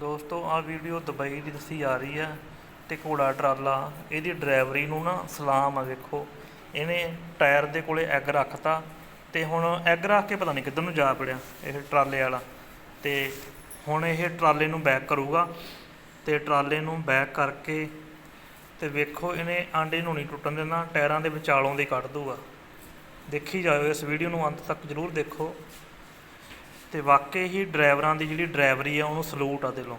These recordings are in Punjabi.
ਦੋਸਤੋ, ਆਹ ਵੀਡੀਓ ਦੁਬਈ ਦੀ ਦੱਸੀ ਜਾ ਰਹੀ ਆ ਤੇ ਘੋੜਾ ਟਰਾਲਾ, ਇਹਦੀ ਡਰਾਈਵਰੀ ਨੂੰ ਨਾ ਸਲਾਮ ਆ ਵੇਖੋ। ਇਹਨੇ ਟਾਇਰ ਦੇ ਕੋਲੇ ਐਗ ਰੱਖਤਾ ਤੇ ਹੁਣ ਐਗ ਰੱਖ ਕੇ ਪਤਾ ਨਹੀਂ ਕਿੱਧਰ ਨੂੰ ਜਾ ਪੜਿਆ ਇਹ ਟਰਾਲੇ ਵਾਲਾ। ਤੇ ਹੁਣ ਇਹ ਟਰਾਲੇ ਨੂੰ ਬੈਕ ਕਰੂਗਾ ਤੇ ਟਰਾਲੇ ਨੂੰ ਬੈਕ ਕਰਕੇ ਤੇ ਵੇਖੋ ਇਹਨੇ ਆਂਡੇ ਨੂੰ ਨਹੀਂ ਟੁੱਟਣ ਦੇਣਾ, ਟਾਇਰਾਂ ਦੇ ਵਿਚਾਲੋਂ ਦੇ ਕੱਢ ਦੂਗਾ ਦੇਖੀ ਜਾਇਓ ਇਸ ਵੀਡੀਓ ਨੂੰ, ਅੰਤ ਤੱਕ ਜਰੂਰ ਦੇਖੋ। ਤੇ ਵਾਕਈ ਹੀ ਡਰਾਈਵਰਾਂ ਦੀ ਜਿਹੜੀ ਡਰਾਈਵਰੀ ਆ, ਉਹਨੂੰ ਸਲੂਟ ਆ ਦਿਲੋਂ।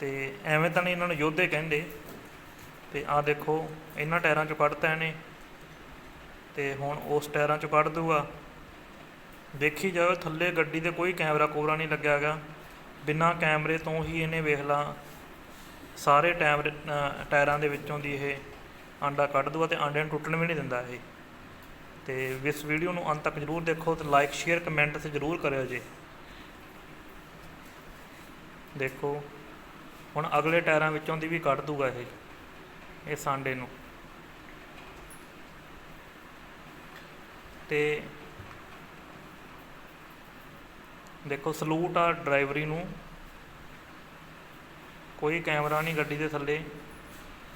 ਤੇ ਐਵੇਂ ਤਾਂ ਨਹੀਂ ਇਹਨਾਂ ਨੂੰ ਯੋਧੇ ਕਹਿੰਦੇ। ਤੇ ਆਹ ਦੇਖੋ, ਇਹਨਾਂ ਟਾਇਰਾਂ ਚੋਂ ਕੱਢਤਾ ਇਹਨੇ। ਤੇ ਹੁਣ ਉਸ ਟਾਇਰਾਂ ਚੋਂ ਕੱਢ ਦੂਗਾ ਦੇਖੀ ਜਾਓ ਥੱਲੇ ਗੱਡੀ ਤੇ ਕੋਈ ਕੈਮਰਾ ਕੋਰਾ ਨਹੀਂ ਲੱਗਿਆ ਹੈਗਾ। ਬਿਨਾਂ ਕੈਮਰੇ ਤੋਂ ਹੀ ਇਹਨੇ ਵੇਖ ਲਾ, ਸਾਰੇ ਟਾਇਰ ਟਾਇਰਾਂ ਦੇ ਵਿੱਚੋਂ ਦੀ ਇਹ ਆਂਡਾ ਕੱਢ ਦੂਗਾ ਤੇ ਆਂਡੇ ਨੂੰ ਟੁੱਟਣ ਵੀ ਨਹੀਂ ਦਿੰਦਾ ਇਹ। ਤੇ ਇਸ ਵੀਡੀਓ ਨੂੰ ਅੰਤ ਤੱਕ ਜਰੂਰ ਦੇਖੋ ਤੇ ਲਾਈਕ ਸ਼ੇਅਰ ਕਮੈਂਟ ਤੇ ਜਰੂਰ ਕਰਿਓ ਜੀ। ਦੇਖੋ, ਹੁਣ ਅਗਲੇ ਟਾਇਰਾਂ ਵਿੱਚੋਂ ਦੀ ਵੀ ਕੱਢ ਦੂਗਾ ਇਹ ਇਹ ਸਾਂਡੇ ਨੂੰ। ਤੇ ਦੇਖੋ ਸਲੂਟ ਆ ਡਰਾਈਵਰੀ ਨੂੰ। ਕੋਈ ਕੈਮਰਾ ਨਹੀਂ ਗੱਡੀ ਦੇ ਥੱਲੇ,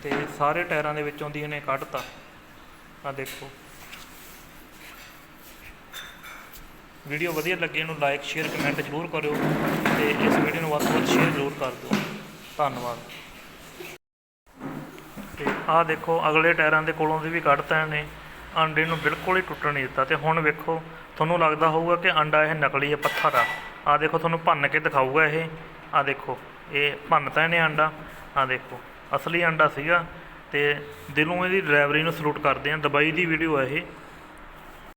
ਤੇ ਸਾਰੇ ਟਾਇਰਾਂ ਦੇ ਵਿੱਚੋਂ ਦੀ ਇਹਨੇ ਕੱਢਤਾ। ਆ ਦੇਖੋ। ਵੀਡੀਓ ਵਧੀਆ ਲੱਗੀ ਇਹਨੂੰ ਲਾਈਕ ਸ਼ੇਅਰ ਕਮੈਂਟ ਜ਼ਰੂਰ ਕਰਿਓ ਤੇ ਇਸ ਵੀਡੀਓ ਨੂੰ ਵੱਧ ਤੋਂ ਵੱਧ ਸ਼ੇਅਰ ਜ਼ਰੂਰ ਕਰ ਦਿਓ। ਧੰਨਵਾਦ। ਤੇ ਆਹ ਦੇਖੋ, ਅਗਲੇ ਟਾਇਰਾਂ ਦੇ ਕੋਲੋਂ ਦੀ ਵੀ ਕੱਢਤਾ ਇਹਨੇ। ਆਂਡੇ ਨੂੰ ਬਿਲਕੁਲ ਹੀ ਟੁੱਟਣ ਨਹੀਂ ਦਿੱਤਾ ਤੇ ਹੁਣ ਵੇਖੋ, ਤੁਹਾਨੂੰ ਲੱਗਦਾ ਹੋਊਗਾ ਕਿ ਆਂਡਾ ਇਹ ਨਕਲੀ ਹੈ, ਪੱਥਰ ਆ। ਆਹ ਦੇਖੋ, ਤੁਹਾਨੂੰ ਭੰਨ ਕੇ ਦਿਖਾਊਗਾ ਇਹ। ਆਹ ਦੇਖੋ, ਇਹ ਭੰਨਤਾ ਇਹਨੇ ਆਂਡਾ ਆਹ ਦੇਖੋ, ਅਸਲੀ ਆਂਡਾ ਸੀਗਾ ਤੇ ਦਿਲੋਂ ਇਹਦੀ ਡਰਾਈਵਰੀ ਨੂੰ ਸਲੂਟ ਕਰਦੇ ਆ ਦੁਬਈ ਦੀ ਵੀਡੀਓ ਹੈ ਇਹ।